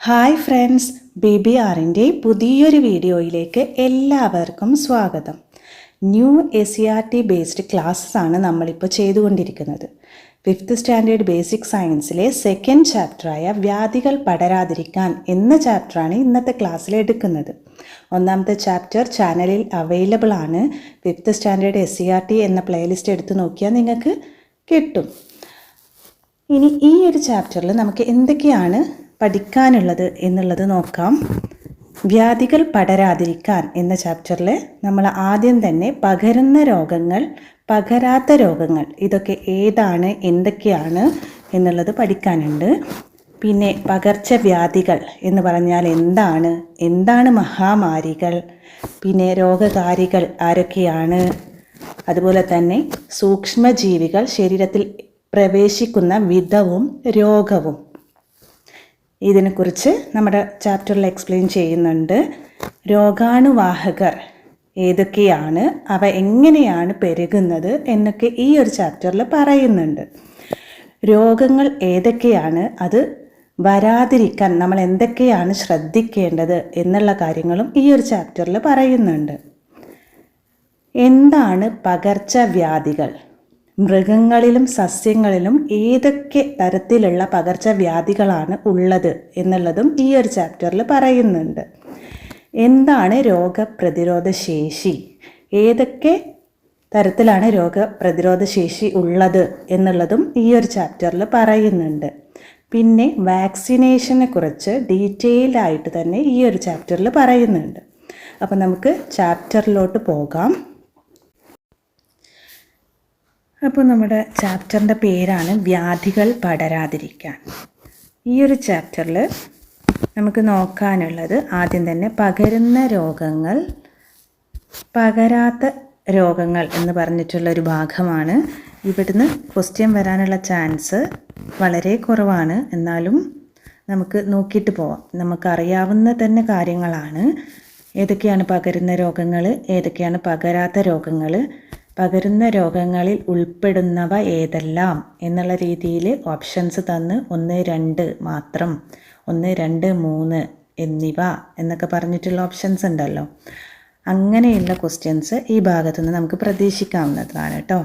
Hi friends B B ആറിന്റെ പുതിയൊരു വീഡിയോയിലേക്ക് എല്ലാവർക്കും സ്വാഗതം. New S C R T based classes ആണ് നമ്മളിപ്പോൾ ചെയ്തുകൊണ്ടിരിക്കുന്നത്. ഫിഫ്ത്ത് സ്റ്റാൻഡേർഡ് ബേസിക് സയൻസിലെ സെക്കൻഡ് ചാപ്റ്ററായ വ്യാധികൾ പടരാതിരിക്കാൻ എന്ന ചാപ്റ്ററാണ് ഇന്നത്തെ ക്ലാസ്സിൽ എടുക്കുന്നത്. ഒന്നാമത്തെ ചാപ്റ്റർ ചാനലിൽ അവൈലബിൾ ആണ്. Fifth standard S C R T എന്ന പ്ലേലിസ്റ്റ് എടുത്ത് നോക്കിയാൽ നിങ്ങൾക്ക് കിട്ടും. ഇനി ഈ ഒരു ചാപ്റ്ററിൽ നമുക്ക് എന്തൊക്കെയാണ് പഠിക്കാനുള്ളത് എന്നുള്ളത് നോക്കാം. വ്യാധികൾ പടരാതിരിക്കാൻ എന്ന ചാപ്റ്ററിൽ നമ്മൾ ആദ്യം തന്നെ പകരുന്ന രോഗങ്ങൾ പകരാത്ത രോഗങ്ങൾ ഇതൊക്കെ ഏതാണ് എന്തൊക്കെയാണ് എന്നുള്ളത് പഠിക്കാനുണ്ട്. പിന്നെ പകർച്ചവ്യാധികൾ എന്ന് പറഞ്ഞാൽ എന്താണ് എന്താണ് മഹാമാരികൾ പിന്നെ രോഗകാരികൾ ആരൊക്കെയാണ് അതുപോലെ തന്നെ സൂക്ഷ്മജീവികൾ ശരീരത്തിൽ പ്രവേശിക്കുന്ന വിധവും രോഗവും. ഇതിനെക്കുറിച്ച് നമ്മുടെ ചാപ്റ്ററിൽ എക്സ്പ്ലെയിൻ ചെയ്യുന്നുണ്ട്. രോഗാണുവാഹകർ ഏതൊക്കെയാണ് അവ എങ്ങനെയാണ് പെരുകുന്നത് എന്നൊക്കെ ഈ ഒരു ചാപ്റ്ററിൽ പറയുന്നുണ്ട്. രോഗങ്ങൾ ഏതൊക്കെയാണ് അത് വരാതിരിക്കാൻ നമ്മൾ എന്തൊക്കെയാണ് ശ്രദ്ധിക്കേണ്ടത് എന്നുള്ള കാര്യങ്ങളും ഈ ഒരു ചാപ്റ്ററിൽ പറയുന്നുണ്ട്. എന്താണ് പകർച്ചവ്യാധികൾ? മൃഗങ്ങളിലും സസ്യങ്ങളിലും ഏതൊക്കെ തരത്തിലുള്ള പകർച്ചവ്യാധികളാണ് ഉള്ളത് എന്നുള്ളതും ഈ ഒരു ചാപ്റ്ററിൽ പറയുന്നുണ്ട്. എന്താണ് രോഗപ്രതിരോധ ശേഷി? ഏതൊക്കെ തരത്തിലാണ് രോഗപ്രതിരോധ ശേഷി ഉള്ളത് എന്നുള്ളതും ഈ ഒരു ചാപ്റ്ററിൽ പറയുന്നുണ്ട്. പിന്നെ വാക്സിനേഷനെ കുറിച്ച് ഡീറ്റെയിൽഡായിട്ട് തന്നെ ഈ ഒരു ചാപ്റ്ററിൽ പറയുന്നുണ്ട്. അപ്പോൾ നമുക്ക് ചാപ്റ്ററിലോട്ട് പോകാം. അപ്പോൾ നമ്മുടെ ചാപ്റ്ററിന്റെ പേരാണ് വ്യാധികൾ പടരാതിരിക്കാൻ. ഈ ഒരു ചാപ്റ്ററിൽ നമുക്ക് നോക്കാനുള്ളത് ആദ്യം തന്നെ പകരുന്ന രോഗങ്ങൾ പകരാത്ത രോഗങ്ങൾ എന്ന് പറഞ്ഞിട്ടുള്ള ഒരു ഭാഗമാണ്. ഇവിടുന്ന് ക്വസ്റ്റ്യൻ വരാനുള്ള ചാൻസ് വളരെ കുറവാണ്. എന്നാലും നമുക്ക് നോക്കിയിട്ട് പോവാം. നമുക്കറിയാവുന്ന തന്നെ കാര്യങ്ങളാണ്. ഏതൊക്കെയാണ് പകരുന്ന രോഗങ്ങൾ ഏതൊക്കെയാണ് പകരാത്ത രോഗങ്ങൾ പകരുന്ന രോഗങ്ങളിൽ ഉൾപ്പെടുന്നവ ഏതെല്ലാം എന്നുള്ള രീതിയിൽ ഓപ്ഷൻസ് തന്ന് ഒന്ന് രണ്ട് മാത്രം. ഒന്ന് രണ്ട് മൂന്ന് എന്നിവ എന്നൊക്കെ പറഞ്ഞിട്ടുള്ള ഓപ്ഷൻസ് ഉണ്ടല്ലോ. അങ്ങനെയുള്ള ക്വസ്റ്റ്യൻസ് ഈ ഭാഗത്തു നിന്ന് നമുക്ക് പ്രതീക്ഷിക്കാവുന്നതാണ് കേട്ടോ.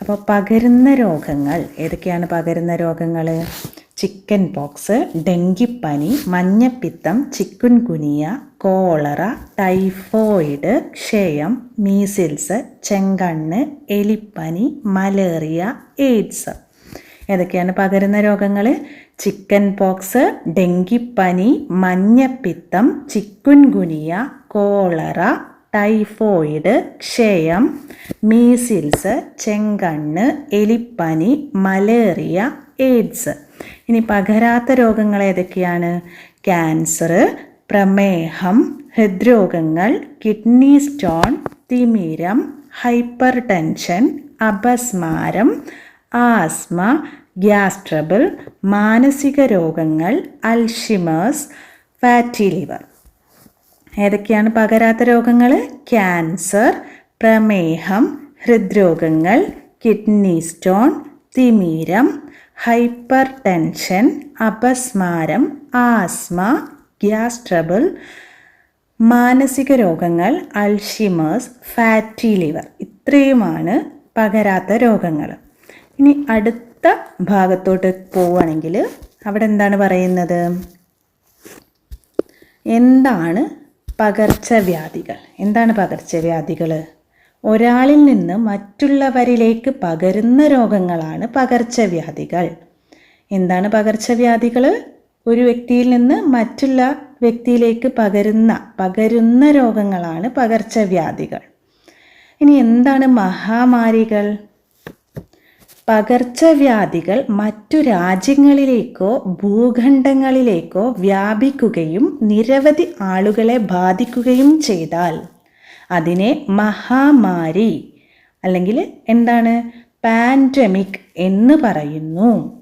അപ്പോൾ പകരുന്ന രോഗങ്ങൾ ഏതൊക്കെയാണ് പകരുന്ന രോഗങ്ങൾ? ചിക്കൻ പോക്സ് ഡെങ്കിപ്പനി മഞ്ഞപ്പിത്തം ചിക്കുൻ കുനിയ കോളറ ടൈഫോയിഡ് ക്ഷയം മീസിൽസ് ചെങ്കണ്ണ് എലിപ്പനി മലേറിയ എയ്ഡ്സ്. ഏതൊക്കെയാണ് പകരുന്ന രോഗങ്ങൾ ചിക്കൻ പോക്സ് ഡെങ്കിപ്പനി മഞ്ഞപ്പിത്തം ചിക്കുൻ ഗുനിയ കോളറ ടൈഫോയിഡ് ക്ഷയം മീസിൽസ് ചെങ്കണ്ണ് എലിപ്പനി മലേറിയ എയ്ഡ്സ്. ഇനി പകരാത്ത രോഗങ്ങൾ ഏതൊക്കെയാണ്? ക്യാൻസർ പ്രമേഹം ഹൃദ്രോഗങ്ങൾ കിഡ്നി സ്റ്റോൺ തിമിരം ഹൈപ്പർ ടെൻഷൻ അപസ്മാരം ആസ്മ ഗ്യാസ്ട്രബിൾ മാനസിക രോഗങ്ങൾ അൽഷിമേഴ്സ് ഫാറ്റി ലിവർ. ഏതൊക്കെയാണ് പകരാത്ത രോഗങ്ങൾ? ക്യാൻസർ പ്രമേഹം ഹൃദ്രോഗങ്ങൾ കിഡ്നി സ്റ്റോൺ തിമിരം ഹൈപ്പർ ടെൻഷൻ അപസ്മാരം ആസ്മ ഗ്യാസ് ട്രബിൾ മാനസിക രോഗങ്ങൾ അൾഷിമേഴ്സ് ഫാറ്റി ലിവർ ഇത്രയുമാണ് പകരാത്ത രോഗങ്ങൾ. ഇനി അടുത്ത ഭാഗത്തോട്ട് പോവുകയാണെങ്കിൽ അവിടെ എന്താണ് പറയുന്നത്? എന്താണ് പകർച്ചവ്യാധികൾ? എന്താണ് പകർച്ചവ്യാധികൾ? ഒരാളിൽ നിന്ന് മറ്റുള്ളവരിലേക്ക് പകരുന്ന രോഗങ്ങളാണ് പകർച്ചവ്യാധികൾ. എന്താണ് പകർച്ചവ്യാധികൾ ഒരു വ്യക്തിയിൽ നിന്ന് മറ്റുള്ള വ്യക്തിയിലേക്ക് പകരുന്ന പകരുന്ന രോഗങ്ങളാണ് പകർച്ചവ്യാധികൾ. ഇനി എന്താണ് മഹാമാരികൾ? പകർച്ചവ്യാധികൾ മറ്റു രാജ്യങ്ങളിലേക്കോ ഭൂഖണ്ഡങ്ങളിലേക്കോ വ്യാപിക്കുകയും നിരവധി ആളുകളെ ബാധിക്കുകയും ചെയ്താൽ അതിനെ മഹാമാരി അല്ലെങ്കിൽ എന്താണ്? പാൻഡമിക് എന്ന് പറയുന്നു.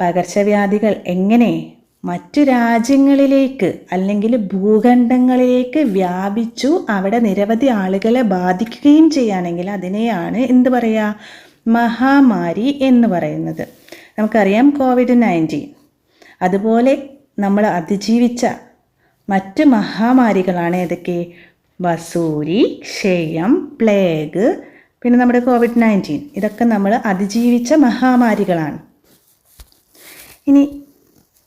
പകർച്ചവ്യാധികൾ എങ്ങനെ മറ്റു രാജ്യങ്ങളിലേക്ക് അല്ലെങ്കിൽ ഭൂഖണ്ഡങ്ങളിലേക്ക് വ്യാപിച്ചു അവിടെ നിരവധി ആളുകളെ ബാധിക്കുകയും ചെയ്യുകയാണെങ്കിൽ അതിനെയാണ് എന്ത് പറയുക മഹാമാരി എന്ന് പറയുന്നത്. നമുക്കറിയാം കോവിഡ് നയന്റീൻ അതുപോലെ നമ്മൾ അതിജീവിച്ച മറ്റ് മഹാമാരികളാണ് ഏതൊക്കെ? വസൂരി ക്ഷയം പ്ലേഗ് പിന്നെ നമ്മുടെ കോവിഡ് നയന്റീൻ ഇതൊക്കെ നമ്മൾ അതിജീവിച്ച മഹാമാരികളാണ്. ഇനി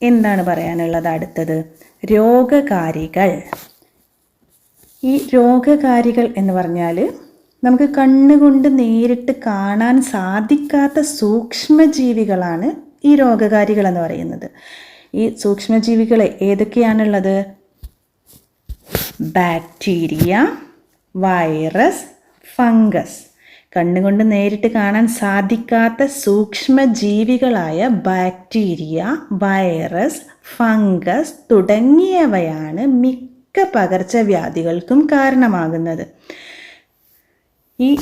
എന്താണ് പറയാനുള്ളത് അടുത്തത്? രോഗകാരികൾ. ഈ രോഗകാരികൾ എന്ന് പറഞ്ഞാൽ നമുക്ക് കണ്ണുകൊണ്ട് നേരിട്ട് കാണാൻ സാധിക്കാത്ത സൂക്ഷ്മജീവികളാണ് ഈ രോഗകാരികൾ എന്ന് പറയുന്നത്. ഈ സൂക്ഷ്മജീവികൾ ഏതൊക്കെയാണുള്ളത്? Bacteria virus fungus. കണ്ണുകൊണ്ട് നേരിട്ട് കാണാൻ സാധിക്കാത്ത സൂക്ഷ്മജീവികളായ ബാക്ടീരിയ വൈറസ് ഫംഗസ് തുടങ്ങിയവയാണ് മിക്ക പകർച്ചവ്യാധികൾക്കും കാരണമാകുന്നത്. ഈ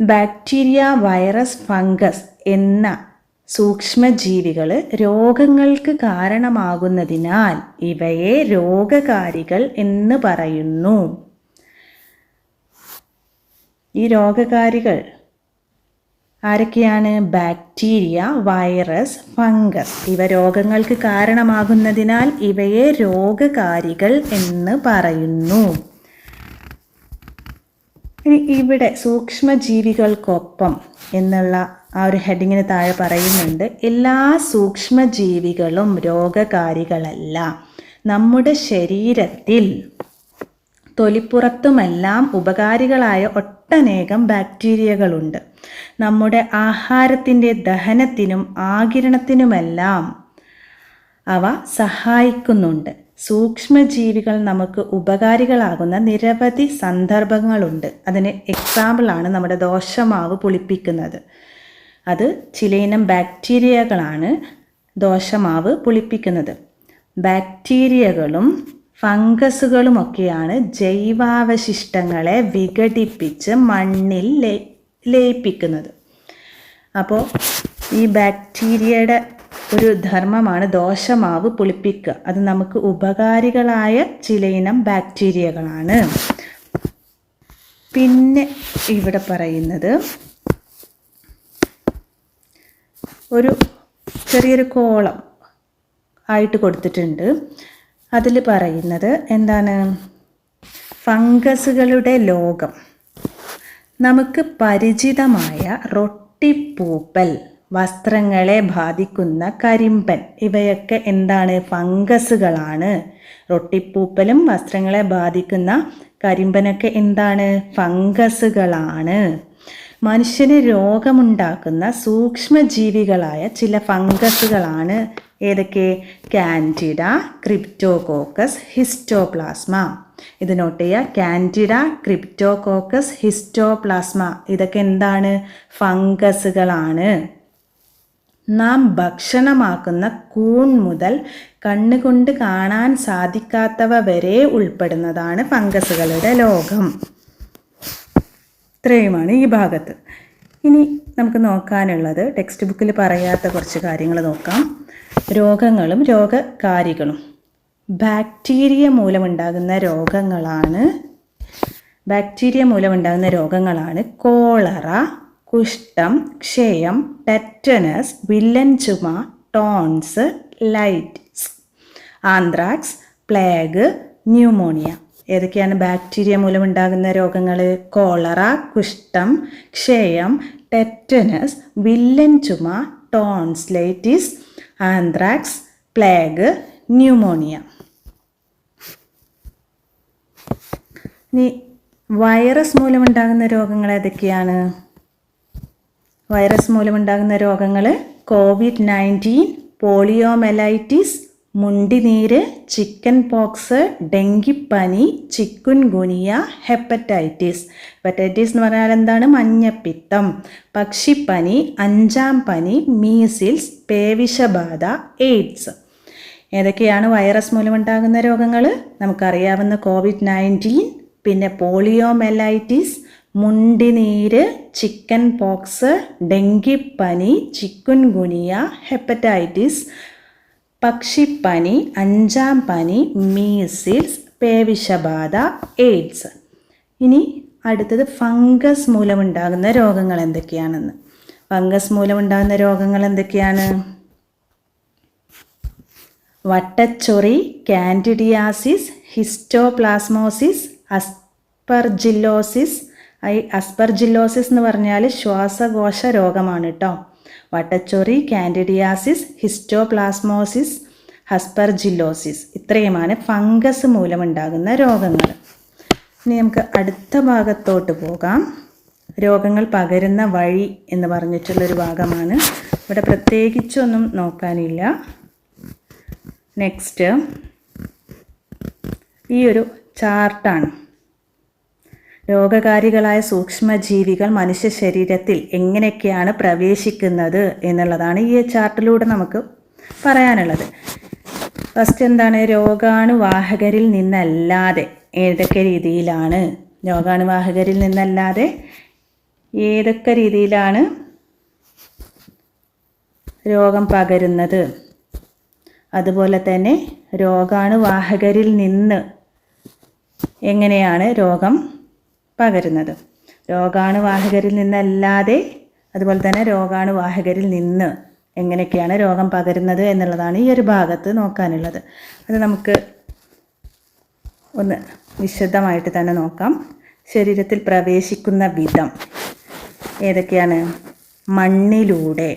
ബാക്ടീരിയ വൈറസ് ഫംഗസ് എന്ന സൂക്ഷ്മജീവികൾ രോഗങ്ങൾക്ക് കാരണമാകുന്നതിനാൽ ഇവയെ രോഗകാരികൾ എന്ന് പറയുന്നു. ഈ രോഗകാരികൾ ആരൊക്കെയാണ്? Bacteria virus fungus. ഇവ രോഗങ്ങൾക്ക് കാരണമാകുന്നതിനാൽ ഇവയെ രോഗകാരികൾ എന്ന് പറയുന്നു. ഇനി ഇവിടെ സൂക്ഷ്മജീവികൾക്കൊപ്പം എന്നുള്ള ആ ഒരു ഹെഡിങ്ങിന് താഴെ പറയുന്നുണ്ട് എല്ലാ സൂക്ഷ്മജീവികളും രോഗകാരികളല്ല. നമ്മുടെ ശരീരത്തിൽ തൊലിപ്പുറത്തുമെല്ലാം ഉപകാരികളായ ഒട്ടനേകം ബാക്ടീരിയകളുണ്ട്. നമ്മുടെ ആഹാരത്തിന്റെ ദഹനത്തിനും ആകിരണത്തിനുമെല്ലാം അവ സഹായിക്കുന്നുണ്ട്. സൂക്ഷ്മജീവികൾ നമുക്ക് ഉപകാരികളാകുന്ന നിരവധി സന്ദർഭങ്ങളുണ്ട്. അതിന് എക്സാമ്പിളാണ് നമ്മുടെ ദോഷമാവ് പുളിപ്പിക്കുന്നത്. അത് ചിലയിനം ബാക്ടീരിയകളാണ് ദോഷമാവ് പുളിപ്പിക്കുന്നത്. ബാക്ടീരിയകളും ഫംഗസുകളുമൊക്കെയാണ് ജൈവാവശിഷ്ടങ്ങളെ വിഘടിപ്പിച്ച് മണ്ണിൽ ലയിപ്പിക്കുന്നത്. അപ്പോൾ ഈ ബാക്ടീരിയയുടെ ഒരു ധർമ്മമാണ് ദോഷമാവ് പുളിപ്പിക്കുക. അത് നമുക്ക് ഉപകാരികളായ ചിലയിനം ബാക്ടീരിയകളാണ്. പിന്നെ ഇവിടെ പറയുന്നത് ഒരു ചെറിയൊരു കോളം ആയിട്ട് കൊടുത്തിട്ടുണ്ട്. അതിൽ പറയുന്നത് എന്താണ്? ഫംഗസുകളുടെ ലോകം. നമുക്ക് പരിചിതമായ റൊട്ടിപ്പൂപ്പൽ വസ്ത്രങ്ങളെ ബാധിക്കുന്ന കരിമ്പൻ ഇവയൊക്കെ എന്താണ്? ഫംഗസുകളാണ്. റൊട്ടിപ്പൂപ്പലും വസ്ത്രങ്ങളെ ബാധിക്കുന്ന കരിമ്പനൊക്കെ എന്താണ്? ഫംഗസുകളാണ്. മനുഷ്യന് രോഗമുണ്ടാക്കുന്ന സൂക്ഷ്മജീവികളായ ചില ഫംഗസുകളാണ് ഏതൊക്കെ? Candida Cryptococcus Histoplasma. ഇത് നോട്ട് ചെയ്യുക. Candida Cryptococcus Histoplasma. ഇതൊക്കെ എന്താണ്? ഫംഗസുകളാണ്. നാം ഭക്ഷണമാക്കുന്ന കൂൺ മുതൽ കണ്ണുകൊണ്ട് കാണാൻ സാധിക്കാത്തവ വരെ ഉൾപ്പെടുന്നതാണ് ഫംഗസുകളുടെ ലോകം. ഇത്രയുമാണ് ഈ ഭാഗത്ത്. ഇനി നമുക്ക് നോക്കാനുള്ളത് ടെക്സ്റ്റ് ബുക്കിൽ പറയാത്ത കുറച്ച് കാര്യങ്ങൾ നോക്കാം. രോഗങ്ങളും രോഗകാരികളും. ബാക്ടീരിയ മൂലമുണ്ടാകുന്ന രോഗങ്ങളാണ്. ബാക്ടീരിയ മൂലമുണ്ടാകുന്ന രോഗങ്ങളാണ് കോളറ കുഷ്ഠം ക്ഷയം ടെറ്റനസ് വില്ലൻ ചുമ tonsillitis anthrax plague pneumonia. ഏതൊക്കെയാണ് ബാക്ടീരിയ മൂലമുണ്ടാകുന്ന രോഗങ്ങൾ കോളറ കുഷ്ഠം ക്ഷയം ടെറ്റനസ് വില്ലൻ ചുമ ടോൺസ്ലൈറ്റിസ് ആന്ത്രാക്സ് പ്ലേഗ് ന്യൂമോണിയ. ഇനി വൈറസ് മൂലമുണ്ടാകുന്ന രോഗങ്ങൾ ഏതൊക്കെയാണ്? വൈറസ് മൂലമുണ്ടാകുന്ന രോഗങ്ങൾ കോവിഡ് നയന്റീൻ പോളിയോമെലൈറ്റിസ് മുണ്ടിനീര് ചിക്കൻ പോക്സ് ഡെങ്കിപ്പനി ചിക്കുൻ ഗുനിയ ഹെപ്പറ്റൈറ്റിസ്. ഹെപ്പറ്റൈറ്റിസ് എന്ന് പറഞ്ഞാൽ എന്താണ്? മഞ്ഞപ്പിത്തം പക്ഷിപ്പനി അഞ്ചാം പനി മീസിൽസ് പേവിഷബാധ എയ്ഡ്സ്. ഏതൊക്കെയാണ് വൈറസ് മൂലമുണ്ടാകുന്ന രോഗങ്ങൾ നമുക്കറിയാവുന്ന കോവിഡ് നയന്റീൻ പിന്നെ പോളിയോമെലൈറ്റിസ് മുണ്ടിനീര് ചിക്കൻ പോക്സ് ഡെങ്കിപ്പനി ചിക്കുൻ ഗുനിയ ഹെപ്പറ്റൈറ്റിസ് പക്ഷിപ്പനി അഞ്ചാം പനി മീസിൽസ് പേവിഷബാധ എയ്ഡ്സ് ഇനി അടുത്തത് ഫംഗസ് മൂലമുണ്ടാകുന്ന രോഗങ്ങൾ എന്തൊക്കെയാണെന്ന്. ഫംഗസ് മൂലമുണ്ടാകുന്ന രോഗങ്ങൾ എന്തൊക്കെയാണ്? വട്ടച്ചൊറി കാൻഡിഡിയാസിസ് ഹിസ്റ്റോപ്ലാസ്മോസിസ് അസ്പർജില്ലോസിസ്. അസ്പർജില്ലോസിസ് എന്ന് പറഞ്ഞാൽ ശ്വാസകോശ രോഗമാണ് കേട്ടോ. വട്ടച്ചൊറി കാൻഡിഡിയാസിസ് ഹിസ്റ്റോപ്ലാസ്മോസിസ് ഹസ്പർജില്ലോസിസ്. ഇത്രയുമാണ് ഫംഗസ് മൂലമുണ്ടാകുന്ന രോഗങ്ങൾ. ഇനി നമുക്ക് അടുത്ത ഭാഗത്തോട്ട് പോകാം. രോഗങ്ങൾ പകരുന്ന വഴി എന്ന് പറഞ്ഞിട്ടുള്ളൊരു ഭാഗമാണ്. ഇവിടെ പ്രത്യേകിച്ചൊന്നും നോക്കാനില്ല. നെക്സ്റ്റ് ഈ ഒരു ചാർട്ടാണ്. രോഗകാരികളായ സൂക്ഷ്മജീവികൾ മനുഷ്യ ശരീരത്തിൽ എങ്ങനെയൊക്കെയാണ് പ്രവേശിക്കുന്നത് എന്നുള്ളതാണ് ഈ ചാർട്ടിലൂടെ നമുക്ക് പറയാനുള്ളത്. ഫസ്റ്റ് എന്താണ്? രോഗാണുവാഹകരിൽ നിന്നല്ലാതെ ഏതൊക്കെ രീതിയിലാണ്? രോഗാണുവാഹകരിൽ നിന്നല്ലാതെ ഏതൊക്കെ രീതിയിലാണ് രോഗം പകരുന്നത്? അതുപോലെ തന്നെ രോഗാണുവാഹകരിൽ നിന്ന് എങ്ങനെയാണ് രോഗം പകരുന്നത്. രോഗാണുവാഹകരിൽ നിന്നല്ലാതെ അതുപോലെ തന്നെ രോഗാണുവാഹകരിൽ നിന്ന് എങ്ങനെയൊക്കെയാണ് രോഗം പകരുന്നത് എന്നുള്ളതാണ് ഈ ഒരു ഭാഗത്ത് നോക്കാനുള്ളത്. അത് നമുക്ക് ഒന്ന് വിശദമായിട്ട് തന്നെ നോക്കാം. ശരീരത്തിൽ പ്രവേശിക്കുന്ന വിധം ഏതൊക്കെയാണ്? മണ്ണിലൂടെ.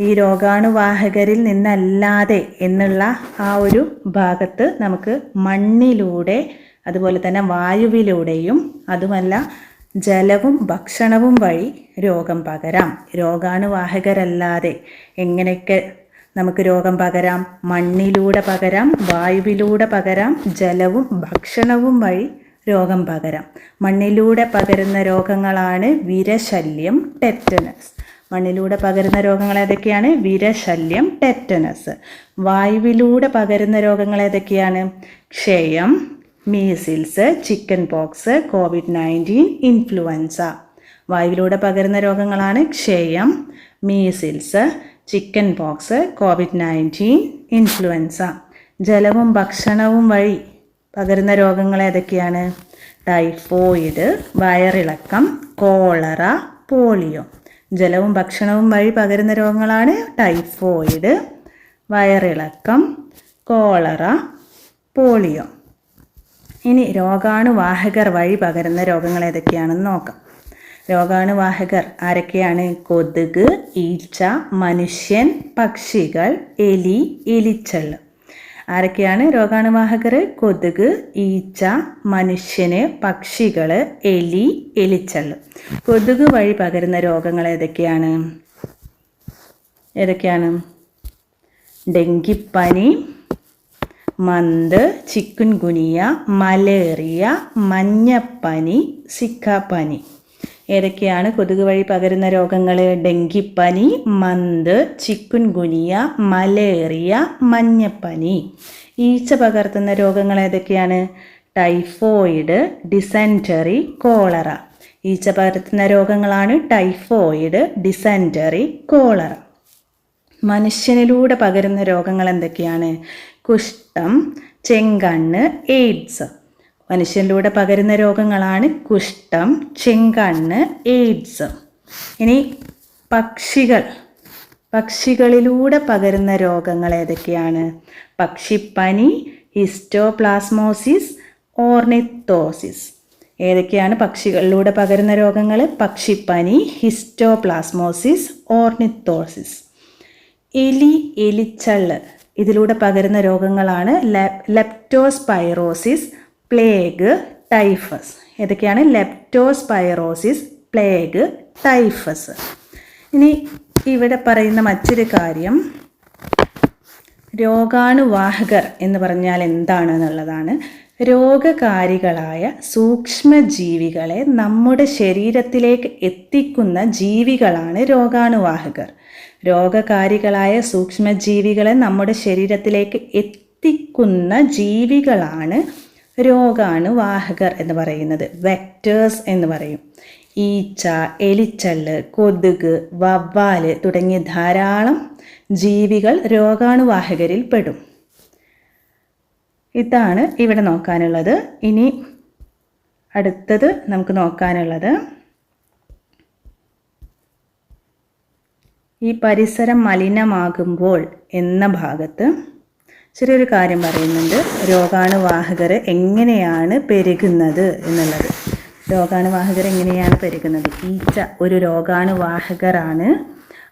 ഈ രോഗാണുവാഹകരിൽ നിന്നല്ലാതെ എന്നുള്ള ആ ഒരു ഭാഗത്ത് നമുക്ക് മണ്ണിലൂടെ അതുപോലെ തന്നെ വായുവിലൂടെയും അതുമല്ല ജലവും ഭക്ഷണവും വഴി രോഗം പകരാം. രോഗാണുവാഹകരല്ലാതെ എങ്ങനെയൊക്കെ നമുക്ക് രോഗം പകരാം? മണ്ണിലൂടെ പകരാം വായുവിലൂടെ പകരാം ജലവും ഭക്ഷണവും വഴി രോഗം പകരാം. മണ്ണിലൂടെ പകരുന്ന രോഗങ്ങളാണ് വിരശല്യം ടെറ്റനസ്. മണ്ണിലൂടെ പകരുന്ന രോഗങ്ങൾ ഏതൊക്കെയാണ്? വിരശല്യം ടെറ്റനസ്. വായുവിലൂടെ പകരുന്ന രോഗങ്ങൾ ഏതൊക്കെയാണ്? ക്ഷയം measles chicken pox covid nineteen influenza വായുവിലൂടെ പകരുന്ന രോഗങ്ങളാണ് ക്ഷയം measles chicken pox covid nineteen influenza ജലവും ഭക്ഷണവും വഴി പകരുന്ന രോഗങ്ങൾ ഏതൊക്കെയാണ്? ടൈഫോയിഡ് വയറിളക്കം കോളറ പോളിയോ ജലവും ഭക്ഷണവും വഴി പകരുന്ന രോഗങ്ങളാണ് ടൈഫോയിഡ് വയറിളക്കം കോളറ പോളിയോ ഇനി രോഗാണുവാഹകർ വഴി പകരുന്ന രോഗങ്ങൾ ഏതൊക്കെയാണെന്ന് നോക്കാം. രോഗാണുവാഹകർ ആരൊക്കെയാണ്? കൊതുക് ഈച്ച മനുഷ്യൻ പക്ഷികൾ എലി എലിച്ചള്ള് ആരൊക്കെയാണ് രോഗാണുവാഹകർ? കൊതുക് ഈച്ച മനുഷ്യന് പക്ഷികൾ എലി എലിച്ചള്ള് കൊതുക് വഴി പകരുന്ന രോഗങ്ങൾ ഏതൊക്കെയാണ്? ഏതൊക്കെയാണ്? ഡെങ്കിപ്പനി മന്ത് ചിക്കുൻ ഗുനിയ മലേറിയ മഞ്ഞപ്പനി സിക്കാപ്പനി. ഏതൊക്കെയാണ് കൊതുക് വഴി പകരുന്ന രോഗങ്ങൾ ഡെങ്കിപ്പനി മന്ത് ചിക്കുൻ ഗുനിയ മലേറിയ മഞ്ഞപ്പനി. ഈച്ച പകർത്തുന്ന രോഗങ്ങൾ ഏതൊക്കെയാണ്? Typhoid dysentery cholera. ഈച്ച പകർത്തുന്ന രോഗങ്ങളാണ് ടൈഫോയിഡ് ഡിസെന്ററി കോളറ. മനുഷ്യനിലൂടെ പകരുന്ന രോഗങ്ങൾ എന്തൊക്കെയാണ്? കുഷ്ഠം ചെങ്കണ്ണ് എയ്ഡ്സ്. മനുഷ്യനിലൂടെ പകരുന്ന രോഗങ്ങളാണ് കുഷ്ഠം ചെങ്കണ്ണ് എയ്ഡ്സ്. ഇനി പക്ഷികൾ. പക്ഷികളിലൂടെ പകരുന്ന രോഗങ്ങൾ ഏതൊക്കെയാണ്? പക്ഷിപ്പനി ഹിസ്റ്റോപ്ലാസ്മോസിസ് ഓർണിത്തോസിസ്. ഏതൊക്കെയാണ് പക്ഷികളിലൂടെ പകരുന്ന രോഗങ്ങൾ? പക്ഷിപ്പനി ഹിസ്റ്റോപ്ലാസ്മോസിസ് ഓർണിത്തോസിസ്. എലി എലിച്ചള്ള്. ഇതിലൂടെ പകരുന്ന രോഗങ്ങളാണ് ലെപ്റ്റോസ്പൈറോസിസ് പ്ലേഗ് ടൈഫസ് ഏതൊക്കെയാണ്? ലെപ്റ്റോസ്പൈറോസിസ് പ്ലേഗ് ടൈഫസ് ഇനി ഇവിടെ പറയുന്ന മറ്റൊരു കാര്യം രോഗാണുവാഹകർ എന്ന് പറഞ്ഞാൽ എന്താണ് എന്നുള്ളതാണ് രോഗകാരികളായ സൂക്ഷ്മജീവികളെ നമ്മുടെ ശരീരത്തിലേക്ക് എത്തിക്കുന്ന ജീവികളാണ് രോഗാണുവാഹകർ. രോഗകാരികളായ സൂക്ഷ്മജീവികളെ നമ്മുടെ ശരീരത്തിലേക്ക് എത്തിക്കുന്ന ജീവികളാണ് രോഗാണുവാഹകർ എന്ന് പറയുന്നത്. വെക്ടേഴ്സ് എന്ന് പറയും. ഈച്ച എലിച്ചല്ല് കൊതുക് വവ്വാൽ തുടങ്ങിയ ധാരാളം ജീവികൾ രോഗാണുവാഹകരിൽ പെടും. ഇതാണ് ഇവിടെ നോക്കാനുള്ളത്. ഇനി അടുത്തത് നമുക്ക് നോക്കാനുള്ളത്. ഈ പരിസരം മലിനമാകുമ്പോൾ എന്ന ഭാഗത്ത് ചെറിയൊരു കാര്യം പറയുന്നുണ്ട്. രോഗാണുവാഹകർ എങ്ങനെയാണ് പെരുകുന്നത് എന്നുള്ളത്. രോഗാണുവാഹകർ എങ്ങനെയാണ് പെരുകുന്നത്? ഈച്ച ഒരു രോഗാണുവാഹകരാണ്.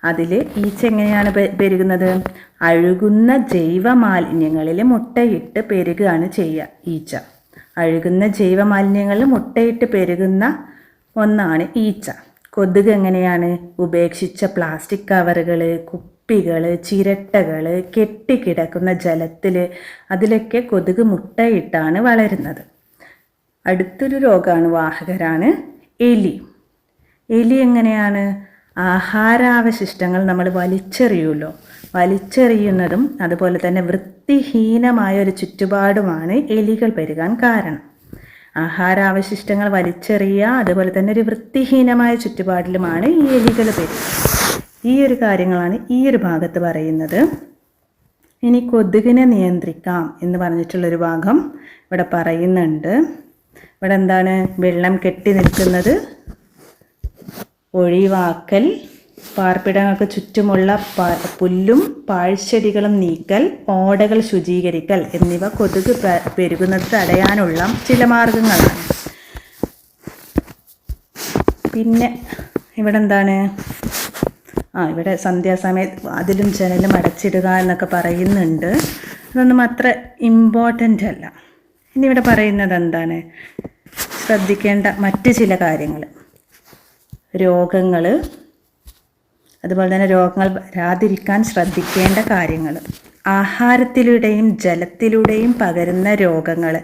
അതിൽ ഈച്ച എങ്ങനെയാണ് പെരുകുന്നത്? അഴുകുന്ന ജൈവമാലിന്യങ്ങളിൽ മുട്ടയിട്ട് പെരുകുകയാണ് ചെയ്യുക ഈച്ച. അഴുകുന്ന ജൈവമാലിന്യങ്ങളിൽ മുട്ടയിട്ട് പെരുകുന്ന ഒന്നാണ് ഈച്ച. കൊതുക് എങ്ങനെയാണ് ഉപേക്ഷിച്ച പ്ലാസ്റ്റിക് കവറുകൾ കുപ്പികൾ ചിരട്ടകൾ കെട്ടിക്കിടക്കുന്ന ജലത്തിൽ അതിലൊക്കെ കൊതുക് മുട്ടയിട്ടാണ് വളരുന്നത്. അടുത്തൊരു രോഗമാണ് വാഹകരാണ് എലി. എലി എങ്ങനെയാണ്? ആഹാരാവശിഷ്ടങ്ങൾ നമ്മൾ വലിച്ചെറിയുമല്ലോ. വലിച്ചെറിയുന്നതും അതുപോലെ തന്നെ വൃത്തിഹീനമായ ഒരു ചുറ്റുപാടുമാണ് എലികൾ പെരുകാൻ കാരണം. ആഹാരാവശിഷ്ടങ്ങൾ വലിച്ചെറിയുക അതുപോലെ തന്നെ ഒരു വൃത്തിഹീനമായ ചുറ്റുപാടിലുമാണ് ഈ എലികൾ പെരുക ഈ ഒരു കാര്യങ്ങളാണ് ഈ ഒരു ഭാഗത്ത് പറയുന്നത്. ഇനി കൊതുകിനെ നിയന്ത്രിക്കാം എന്ന് പറഞ്ഞിട്ടുള്ളൊരു ഭാഗം ഇവിടെ പറയുന്നുണ്ട്. ഇവിടെ എന്താണ് വെള്ളം കെട്ടി നിൽക്കുന്നത്? ഒഴിവാക്കൽ. പാർപ്പിടങ്ങൾക്ക് ചുറ്റുമുള്ള പുല്ലും പാഴ്ചെടികളും നീക്കൽ ഓടകൾ ശുചീകരിക്കൽ എന്നിവ കൊതുക് പെരുകുന്നത് തടയാനുള്ള ചില മാർഗങ്ങളാണ്. പിന്നെ ഇവിടെ എന്താണ് ആ ഇവിടെ സന്ധ്യാസമയത്ത് അതിലും ജനലും അടച്ചിടുക എന്നൊക്കെ പറയുന്നുണ്ട്. അതൊന്നും അത്ര ഇമ്പോർട്ടന്റ് അല്ല. ഇനി ഇവിടെ പറയുന്നത് എന്താണ്? ശ്രദ്ധിക്കേണ്ട മറ്റ് ചില കാര്യങ്ങൾ. രോഗങ്ങൾ അതുപോലെ തന്നെ രോഗങ്ങൾ വരാതിരിക്കാൻ ശ്രദ്ധിക്കേണ്ട കാര്യങ്ങൾ. ആഹാരത്തിലൂടെയും ജലത്തിലൂടെയും പകരുന്ന രോഗങ്ങൾ.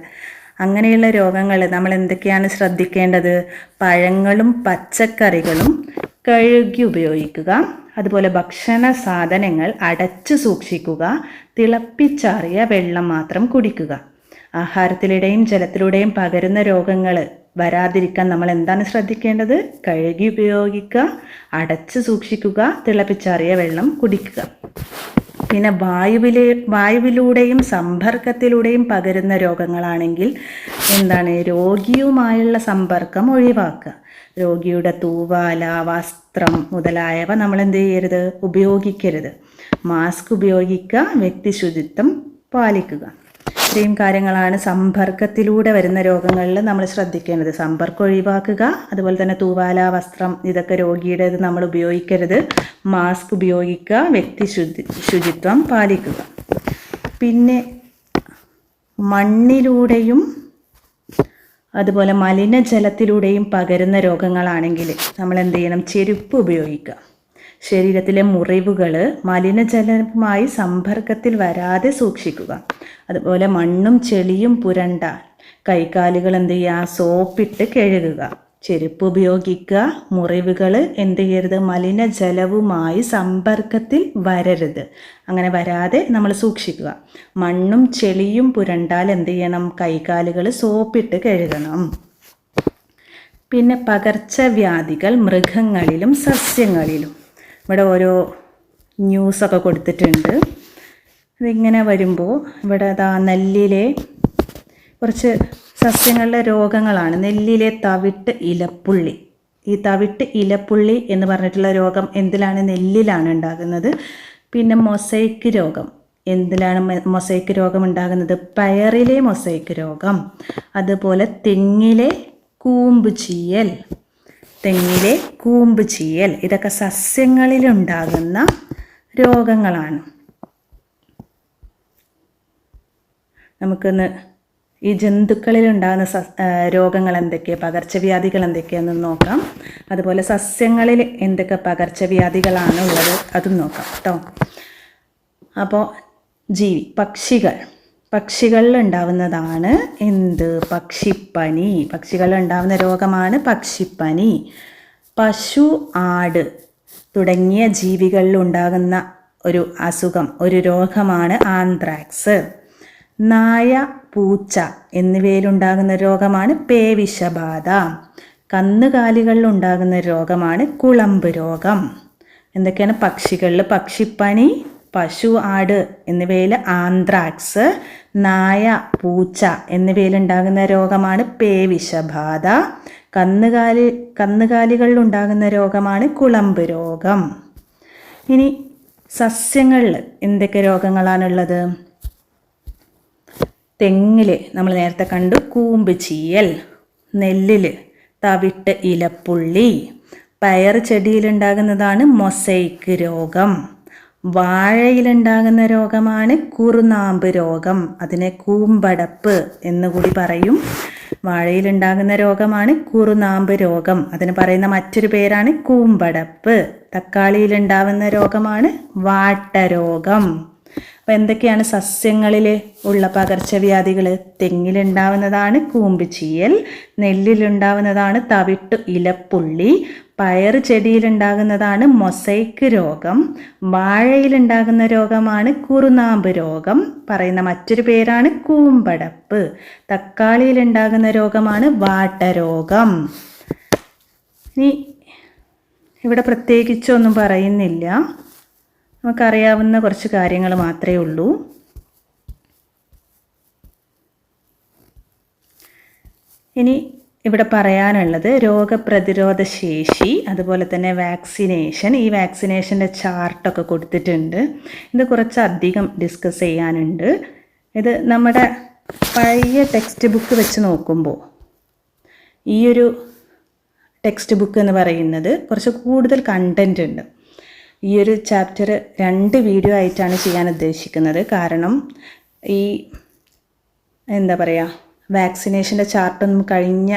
അങ്ങനെയുള്ള രോഗങ്ങൾ നമ്മൾ എന്തൊക്കെയാണ് ശ്രദ്ധിക്കേണ്ടത്? പഴങ്ങളും പച്ചക്കറികളും കഴുകി ഉപയോഗിക്കുക. അതുപോലെ ഭക്ഷണ സാധനങ്ങൾ അടച്ചു സൂക്ഷിക്കുക. തിളപ്പിച്ചാറിയ വെള്ളം മാത്രം കുടിക്കുക. ആഹാരത്തിലൂടെയും ജലത്തിലൂടെയും പകരുന്ന രോഗങ്ങൾ വരാതിരിക്കാൻ നമ്മൾ എന്താണ് ശ്രദ്ധിക്കേണ്ടത്? കഴുകി ഉപയോഗിക്കുക അടച്ച് സൂക്ഷിക്കുക തിളപ്പിച്ചാറിയ വെള്ളം കുടിക്കുക. പിന്നെ വായുവിലെ വായുവിലൂടെയും സമ്പർക്കത്തിലൂടെയും പകരുന്ന രോഗങ്ങളാണെങ്കിൽ എന്താണ്? രോഗിയുമായുള്ള സമ്പർക്കം ഒഴിവാക്കുക. രോഗിയുടെ തൂവാല വസ്ത്രം മുതലായവ നമ്മൾ എന്ത് ചെയ്യരുത്? ഉപയോഗിക്കരുത്. മാസ്ക് ഉപയോഗിക്കുക വ്യക്തിശുചിത്വം പാലിക്കുക. ഇത്രയും കാര്യങ്ങളാണ് സമ്പർക്കത്തിലൂടെ വരുന്ന രോഗങ്ങളിൽ നമ്മൾ ശ്രദ്ധിക്കേണ്ടത്. സമ്പർക്കം ഒഴിവാക്കുക അതുപോലെ തന്നെ തൂവാല വസ്ത്രം ഇതൊക്കെ രോഗിയുടേത് നമ്മൾ ഉപയോഗിക്കരുത്. മാസ്ക് ഉപയോഗിക്കുക വ്യക്തി ശുചി ശുചിത്വം പാലിക്കുക. പിന്നെ മണ്ണിലൂടെയും അതുപോലെ മലിനജലത്തിലൂടെയും പകരുന്ന രോഗങ്ങളാണെങ്കിൽ നമ്മൾ എന്ത് ചെയ്യണം? ചെരുപ്പ് ഉപയോഗിക്കുക. ശരീരത്തിലെ മുറിവുകൾ മലിനജലവുമായി സമ്പർക്കത്തിൽ വരാതെ സൂക്ഷിക്കുക. അതുപോലെ മണ്ണും ചെളിയും പുരണ്ട കൈകാലുകൾ എന്ത് ചെയ്യുക? സോപ്പിട്ട് കഴുകുക. ചെരുപ്പ് ഉപയോഗിക്കുക. മുറിവുകൾ എന്ത് ചെയ്യരുത്? മലിനജലവുമായി സമ്പർക്കത്തിൽ വരരുത്. അങ്ങനെ വരാതെ നമ്മൾ സൂക്ഷിക്കുക. മണ്ണും ചെളിയും പുരണ്ടാൽ എന്ത് ചെയ്യണം? കൈകാലുകൾ സോപ്പിട്ട് കഴുകണം. പിന്നെ പകർച്ചവ്യാധികൾ മൃഗങ്ങളിലും സസ്യങ്ങളിലും. ഇവിടെ ഓരോ ന്യൂസൊക്കെ കൊടുത്തിട്ടുണ്ട്. ഇതിങ്ങനെ വരുമ്പോൾ ഇവിടെ അതാ നെല്ലിലെ കുറച്ച് സസ്യങ്ങളിലെ രോഗങ്ങളാണ്. നെല്ലിലെ തവിട്ട് ഇലപ്പുള്ളി. ഈ തവിട്ട് ഇലപ്പുള്ളി എന്ന് പറഞ്ഞിട്ടുള്ള രോഗം എന്തിലാണ്? നെല്ലിലാണ് ഉണ്ടാകുന്നത്. പിന്നെ മൊസൈക്ക് രോഗം. എന്തിലാണ് മൊസൈക്ക് രോഗം ഉണ്ടാകുന്നത്? പയറിലെ മൊസൈക്ക് രോഗം. അതുപോലെ തെങ്ങിലെ കൂമ്പ് ചീയൽ. തെങ്ങിലെ കൂമ്പ് ചീയൽ. ഇതൊക്കെ സസ്യങ്ങളിലുണ്ടാകുന്ന രോഗങ്ങളാണ്. നമുക്കൊന്ന് ഈ ജന്തുക്കളിൽ ഉണ്ടാകുന്ന രോഗങ്ങൾ എന്തൊക്കെയാണ് പകർച്ചവ്യാധികൾ എന്തൊക്കെയാണെന്ന് നോക്കാം. അതുപോലെ സസ്യങ്ങളിൽ എന്തൊക്കെ പകർച്ചവ്യാധികളാണ് ഉള്ളത് അതും നോക്കാം കേട്ടോ അപ്പോൾ ജീവി പക്ഷികൾ. പക്ഷികളിൽ ഉണ്ടാവുന്നതാണ് എന്ത്? പക്ഷിപ്പനി. പക്ഷികളിൽ ഉണ്ടാവുന്ന രോഗമാണ് പക്ഷിപ്പനി. പശു ആട് തുടങ്ങിയ ജീവികളിൽ ഉണ്ടാകുന്ന ഒരു അസുഖം ഒരു രോഗമാണ് ആന്ത്രാക്സ്. നായ പൂച്ച എന്നിവയിലുണ്ടാകുന്ന രോഗമാണ് പേവിഷബാധ. കന്നുകാലികളിൽ ഉണ്ടാകുന്ന രോഗമാണ് കുളമ്പ് രോഗം. എന്തൊക്കെയാണ് പക്ഷികളിൽ? പക്ഷിപ്പനി പശു ആട് എന്നിവയിൽ ആന്ത്രാക്സ് നായ പൂച്ച എന്നിവയിലുണ്ടാകുന്ന രോഗമാണ് പേവിഷബാധ. കന്നുകാലി കന്നുകാലികളിൽ ഉണ്ടാകുന്ന രോഗമാണ് കുളമ്പ് രോഗം. ഇനി സസ്യങ്ങളിൽ എന്തൊക്കെ രോഗങ്ങളാണുള്ളത്? തെങ്ങിൽ നമ്മൾ നേരത്തെ കണ്ടു കൂമ്പ് ചീയൽ നെല്ലിൽ തവിട്ട് ഇലപ്പുള്ളി പയർ ചെടിയിലുണ്ടാകുന്നതാണ് മൊസൈക്ക് രോഗം. വാഴയിലുണ്ടാകുന്ന രോഗമാണ് കുറുനാമ്പ് രോഗം. അതിനെ കൂമ്പടപ്പ് എന്ന് കൂടി പറയും. വാഴയിലുണ്ടാകുന്ന രോഗമാണ് കുറുനാമ്പ് രോഗം. അതിന് പറയുന്ന മറ്റൊരു പേരാണ് കൂമ്പടപ്പ്. തക്കാളിയിലുണ്ടാകുന്ന രോഗമാണ് വാട്ടരോഗം. അപ്പം എന്തൊക്കെയാണ് സസ്യങ്ങളിൽ ഉള്ള പകർച്ചവ്യാധികൾ തെങ്ങിലുണ്ടാവുന്നതാണ് കൂമ്പ് ചീയൽ നെല്ലിലുണ്ടാവുന്നതാണ് തവിട്ട് ഇലപ്പുള്ളി പയർ ചെടിയിലുണ്ടാകുന്നതാണ് മൊസൈക്ക് രോഗം വാഴയിലുണ്ടാകുന്ന രോഗമാണ് കുറുനാമ്പ് രോഗം പറയുന്ന മറ്റൊരു പേരാണ് കൂമ്പടപ്പ് തക്കാളിയിലുണ്ടാകുന്ന രോഗമാണ് വാട്ടരോഗം. ഇനി ഇവിടെ പ്രത്യേകിച്ചൊന്നും പറയുന്നില്ല. നമുക്കറിയാവുന്ന കുറച്ച് കാര്യങ്ങൾ മാത്രമേ ഉള്ളൂ. ഇനി ഇവിടെ പറയാനുള്ളത് രോഗപ്രതിരോധ ശേഷി അതുപോലെ തന്നെ വാക്സിനേഷൻ. ഈ വാക്സിനേഷന്റെ ചാർട്ടൊക്കെ കൊടുത്തിട്ടുണ്ട്. ഇത് കുറച്ചധികം ഡിസ്കസ് ചെയ്യാനുണ്ട്. ഇത് നമ്മുടെ പഴയ ടെക്സ്റ്റ് ബുക്ക് വെച്ച് നോക്കുമ്പോൾ ഈയൊരു ടെക്സ്റ്റ് ബുക്ക് എന്ന് പറയുന്നത് കുറച്ച് കൂടുതൽ കണ്ടന്റ് ഉണ്ട്. ഈ ഒരു ചാപ്റ്റർ രണ്ട് വീഡിയോ ആയിട്ടാണ് ചെയ്യാൻ ഉദ്ദേശിക്കുന്നത്. കാരണം ഈ എന്താ പറയുക വാക്സിനേഷന്റെ ചാർട്ടൊന്നും കഴിഞ്ഞ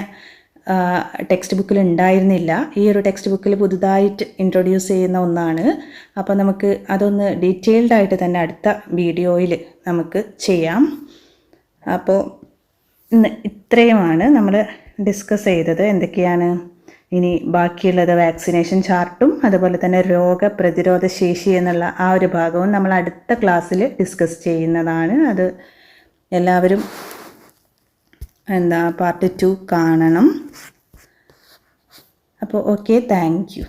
ടെക്സ്റ്റ് ബുക്കിൽ ഉണ്ടായിരുന്നില്ല. ഈ ഒരു ടെക്സ്റ്റ് ബുക്കിൽ പുതുതായിട്ട് ഇൻട്രൊഡ്യൂസ് ചെയ്യുന്ന ഒന്നാണ്. അപ്പോൾ നമുക്ക് അതൊന്ന് ഡീറ്റെയിൽഡ് ആയിട്ട് തന്നെ അടുത്ത വീഡിയോയിൽ നമുക്ക് ചെയ്യാം. അപ്പോൾ ഇന്ന് ഇത്രയുമാണ് നമ്മൾ ഡിസ്കസ് ചെയ്തത്. എന്തൊക്കെയാണ് ഇനി ബാക്കിയുള്ളത് വാക്സിനേഷൻ ചാർട്ടും അതുപോലെ തന്നെ രോഗപ്രതിരോധ ശേഷി എന്നുള്ള ആ ഒരു ഭാഗവും നമ്മൾ അടുത്ത ക്ലാസ്സിൽ ഡിസ്കസ് ചെയ്യുന്നതാണ്. അത് എല്ലാവരും എന്താ പാർട്ട് ടു കാണണം. അപ്പോൾ ഓക്കെ താങ്ക് യു